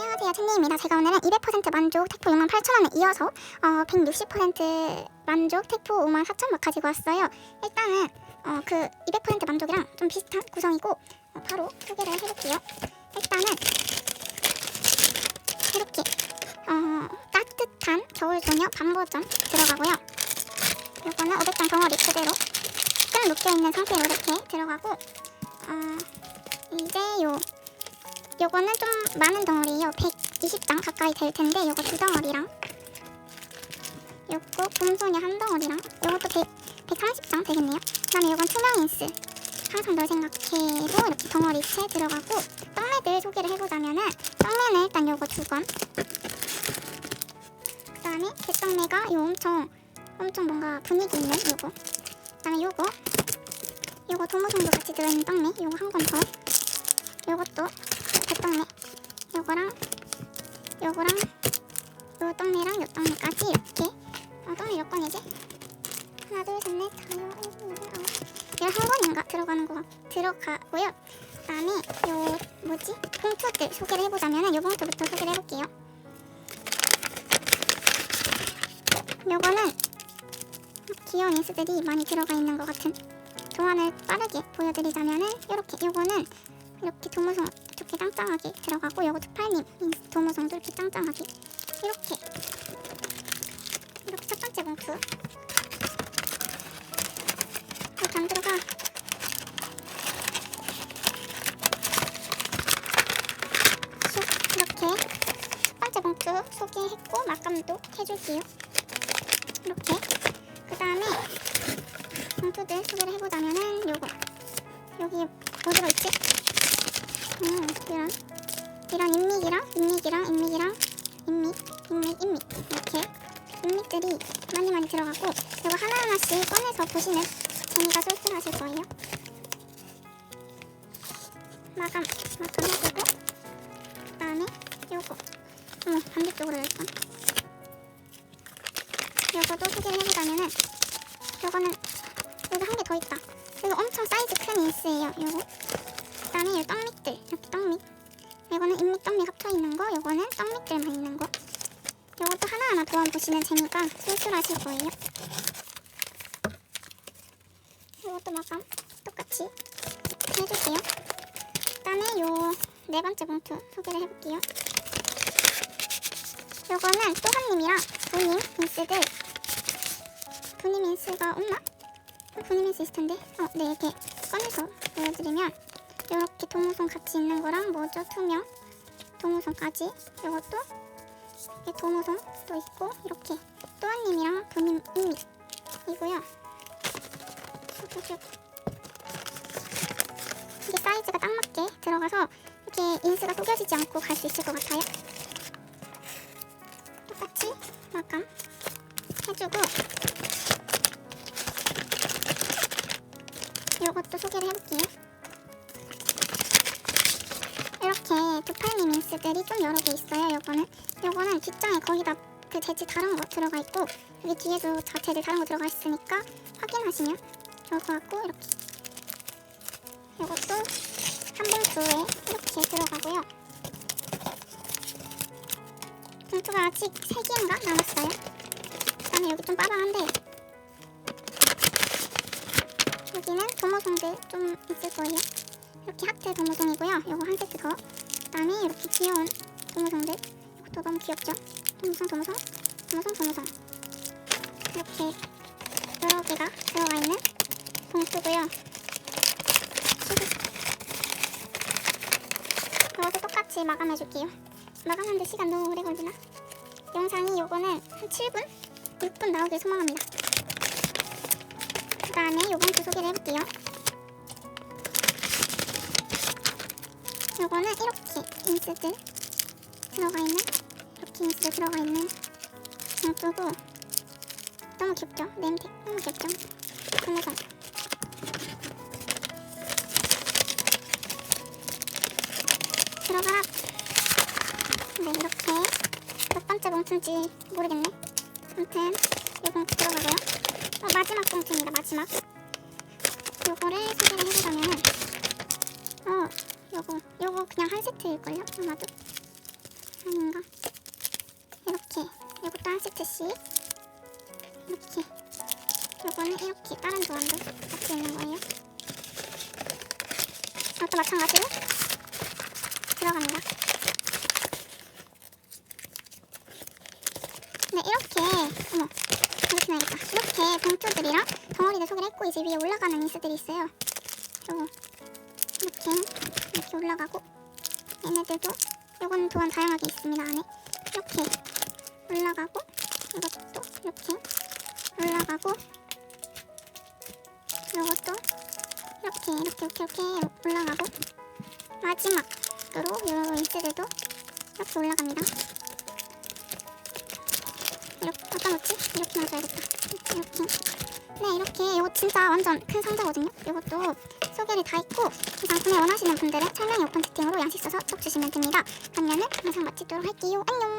안녕하세요 첸니입니다. 제가 오늘은 200% 만족 택포 68,000원에 이어서 어, 160% 만족 택포 54,000원 가지고 왔어요. 일단은 어, 그200% 만족이랑 좀 비슷한 구성이고 어, 바로 소개를 해볼게요. 일단은 이렇게 어, 따뜻한 겨울 소녀 반버전 들어가고요. 요거는 500장 덩어리 그대로 끈 묶여있는 상태로 이렇게 들어가고 어, 이제 요 요거는 좀 많은 덩어리예요. 120장 가까이 될 텐데 요거 두 덩어리랑 요거 곰소녀 한 덩어리랑 요것도 100, 130장 되겠네요. 그 다음에 요건 투명 인스 항상 널 생각해도 이렇게 덩어리 채 들어가고 떡매들 소개를 해보자면은 떡매는 일단 요거 두 건. 그다음에 개떡매가 요 엄청 엄청 뭔가 분위기 있는 요거. 그 다음에 요거 요거 도무송도 같이 들어있는 떡매 요거 한건 더. 요것도 백 떡매 요거랑 요거랑 요 떡매랑 요 떡매까지 이렇게. 어, 떡매 몇 건이지? 하나 둘셋넷 다섯 일곱 여덟 아홉 열한 건인가? 들어가는 거 들어가고요. 그다음에 요 뭐지? 봉투들 소개를 해보자면은 요 봉투부터 소개를 해볼게요. 요거는 귀여운 인스들이 많이 들어가 있는 것 같은 도안을 빠르게 보여드리자면은 이렇게. 요거는 이렇게 도무송 이렇게 짱짱하게 들어가고 요거 두팔님 도무송도 이렇게 짱짱하게 이렇게. 이렇게 첫 번째 봉투. 이렇게 안 들어가. 슉 이렇게. 첫 번째 봉투 소개했고 마감도 해줄게요. 이렇게. 그 다음에 봉투들 소개를 해보자면은 요거. 여기 뭐 들어있지? 음, 이런. 이런 인믹이랑 인믹이랑 인믹이랑 인믹, 인믹, 인믹 이렇게 인믹들이 많이 많이 들어가고 이거 하나하나씩 꺼내서 보시는 재미가 쏠쏠하실 거예요. 마감, 마감 해주고 그다음에 요거. 어머 반대쪽으로 열건 요거도 소개를 해보자면은 요거는 여기 한 개 더 있다. 이거 엄청 사이즈 큰 인스예요. 요거 그다음에 이 떡밑들 이렇게 떡밑 이거는 인밑 떡밑 합쳐 있는 거 요거는 떡밑들만 있는 거. 요것도 하나하나 도안 보시는 재미가 쏠쏠하실 거예요. 요것도 마감 똑같이 해줄게요. 그다음에 요 네 번째 봉투 소개를 해볼게요. 요거는 또한님이랑 부님 인스들. 부님 인스가 없나? 어, 부님 인스 있을 텐데. 어, 네 이렇게 꺼내서 보여드리면 이렇게 도무송 같이 있는 거랑 뭐죠? 투명 도무송까지 이것도 이게 도무송도 있고 이렇게 또한님이랑 본인 인미 이고요. 슉슉슉 이게 사이즈가 딱 맞게 들어가서 이렇게 인스가 속여지지 않고 갈 수 있을 것 같아요. 똑같이 마감 해주고 이것도 소개를 해볼게요. 이렇게 두팔미 민스들이 좀 여러 개 있어요. 요거는 요거는 뒷장에 거기다 그 재질 다른 거 들어가 있고 여기 뒤에도 자 재질 다른 거 들어가 있으니까 확인하시면 좋을 것 같고 이렇게 요것도 한 봉투에 이렇게 들어가고요. 봉투가 아직 3개인가 남았어요. 그 다음에 여기 좀 빠방한데 여기는 도모송들 좀 있을 거예요. 이렇게 하트 도무송이고요. 요거 한 세트 더. 그다음에 이렇게 귀여운 도무송들. 이것도 너무 귀엽죠? 도무송 도무송 도무송 도무송. 이렇게 여러 개가 들어가 있는 봉투고요. 이것도 똑같이 마감해줄게요. 마감하는데 시간 너무 오래 걸리나? 영상이 요거는 한 7분? 6분 나오길 소망합니다. 그 다음에 요번 주 소개를 해볼게요. 요거는 이렇게 인스들 들어가 있는 이렇게 인스들 들어가 있는 봉투고 너무 귀엽죠? 냄새 너무 귀엽죠? 도무송 들어가라 네 이렇게 몇 번째 봉투인지 모르겠네 아무튼 이 봉투 들어가고요 어, 마지막 봉투입니다 마지막 요거를 소개를 요거 요거 그냥 한 세트일걸요 아마도 아닌가? 이렇게 이것도 한 세트씩 이렇게 요거는 이렇게 다른 도안도 같이 있는 거예요. 이것도 마찬가지로 들어갑니다. 네 이렇게 어머 이렇게 나야겠다. 이렇게 봉투들이랑 덩어리들 소개를 했고 이제 위에 올라가는 인스들이 있어요. 요거 이렇게 이렇게 올라가고 얘네들도 요거는 또한 다양하게 있습니다 안에. 이렇게 올라가고 이것도 이렇게 올라가고 요것도 이렇게 이렇게 이렇게 이렇게 올라가고 마지막으로 요 인스들도 이렇게 올라갑니다. 이렇게 어디다 놓지? 이렇게 놔줘야겠다. 이렇게 진짜 완전 큰 상자거든요? 이것도 소개를 다 했고 이상 구매 원하시는 분들은 설명이 오픈 채팅으로 양식 써서 톡 주시면 됩니다. 그러면은 영상 마치도록 할게요. 안녕